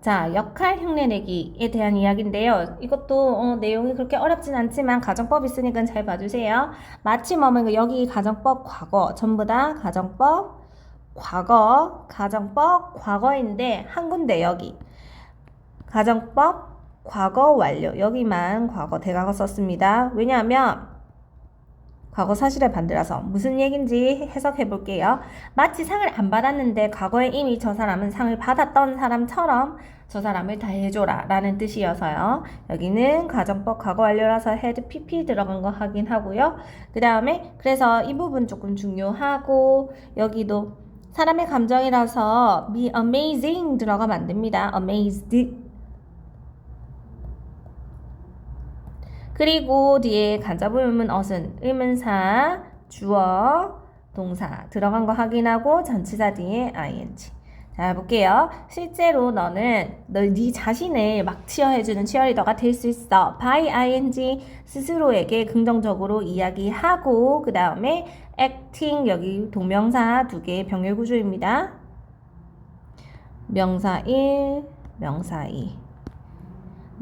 자, 역할 흉내내기에 대한 이야기인데요. 이것도 어, 내용이 그렇게 어렵진 않지만 가정법 있으니까 잘 봐주세요. 마침 어머니 여기 가정법 과거 전부 다 가정법 과거 가정법 과거인데 한 군데 여기 가정법 과거 완료 여기만 과거 대과거 썼습니다. 왜냐하면 과거 사실의 반대라서 무슨 얘긴지 해석해 볼게요. 마치 상을 안 받았는데 과거에 이미 저 사람은 상을 받았던 사람처럼 저 사람을 다 해줘라 라는 뜻이어서요. 여기는 가정법 과거 완료라서 헤드 pp 들어간 거 확인하고요. 그 다음에 그래서 이 부분 조금 중요하고 여기도 사람의 감정이라서 be amazing 들어가면 안 됩니다. amazed 그리고 뒤에 간접의문 어순, 의문사, 주어, 동사 들어간 거 확인하고 전치사 뒤에 ing. 자, 볼게요. 실제로 너는 너네 자신을 막 치어해주는 치어리더가 될 수 있어. by ing 스스로에게 긍정적으로 이야기하고 그 다음에 acting 여기 동명사 두 개의 병렬 구조입니다. 명사 1, 명사 2.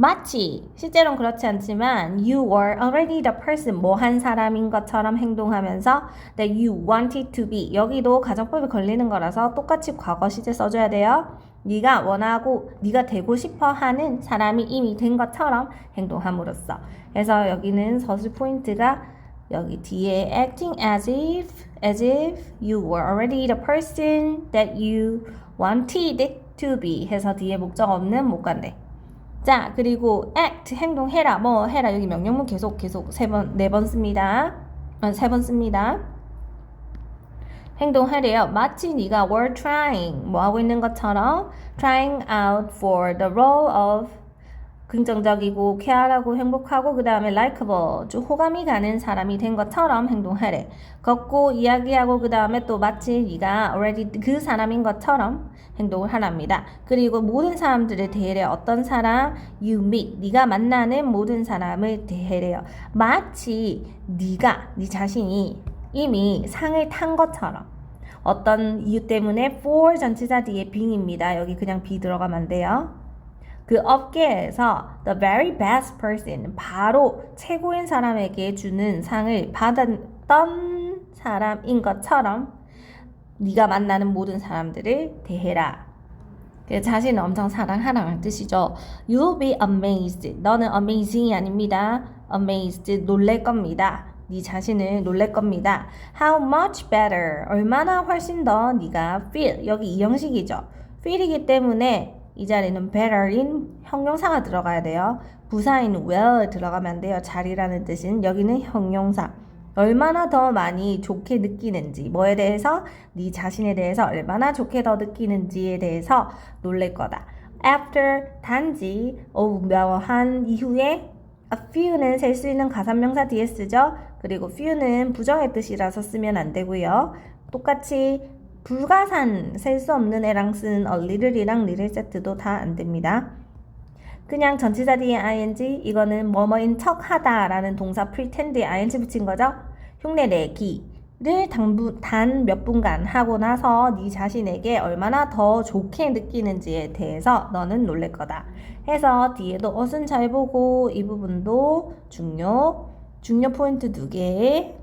마치 실제로는 그렇지 않지만 you were already the person 뭐 한 사람인 것처럼 행동하면서 that you wanted to be 여기도 가정법에 걸리는 거라서 똑같이 과거 시제 써줘야 돼요. 네가 원하고 네가 되고 싶어 하는 사람이 이미 된 것처럼 행동함으로써 그래서 여기는 서술 포인트가 여기 뒤에 acting as if as if you were already the person that you wanted to be 해서 뒤에 목적 없는 못 간대. 자, 그리고 act 행동해라 뭐 해라 여기 명령문 계속 계속 세 번 네 번 씁니다. 아, 세번 씁니다. 행동하래요. 마치 네가 were trying 뭐 하고 있는 것처럼 trying out for the role of 긍정적이고 쾌활하고 행복하고 그 다음에 likeable 좀 호감이 가는 사람이 된 것처럼 행동하래. 걷고 이야기하고 그 다음에 또 마치 네가 already 그 사람인 것처럼 행동을 하랍니다. 그리고 모든 사람들을 대해래 어떤 사람 you meet 네가 만나는 모든 사람을 대해래요. 마치 네가 네 자신이 이미 상을 탄 것처럼 어떤 이유 때문에 for 전치사 뒤에 being입니다. 여기 그냥 be 들어가면 안 돼요. 그 업계에서 the very best person 바로 최고인 사람에게 주는 상을 받았던 사람인 것처럼 네가 만나는 모든 사람들을 대해라. 그 자신을 엄청 사랑하라는 뜻이죠. You'll be amazed. 너는 amazing이 아닙니다. amazed 놀랄 겁니다. 네 자신을 놀랄 겁니다. How much better? 얼마나 훨씬 더 네가 feel 여기 이 형식이죠. feel이기 때문에 이 자리는 better인 형용사가 들어가야 돼요. 부사인 well 들어가면 안 돼요. 잘이라는 뜻은 여기는 형용사. 얼마나 더 많이 좋게 느끼는지 뭐에 대해서 네 자신에 대해서 얼마나 좋게 더 느끼는지에 대해서 놀랄 거다. After 단지 어한 이후에 a few는 셀 수 있는 가산명사 뒤에 쓰죠. 그리고 few는 부정의 뜻이라서 쓰면 안 되고요. 똑같이 불가산 셀 수 없는 애랑 a little이랑 little 세트도 다 안 됩니다. 그냥 전치사 뒤에 ing 이거는 뭐뭐인 척하다라는 동사 pretend에 ing 붙인 거죠. 흉내 내기를 단 몇 분간 하고 나서 네 자신에게 얼마나 더 좋게 느끼는지에 대해서 너는 놀랄 거다. 해서 뒤에도 어순 잘 보고 이 부분도 중요 중요 포인트 두 개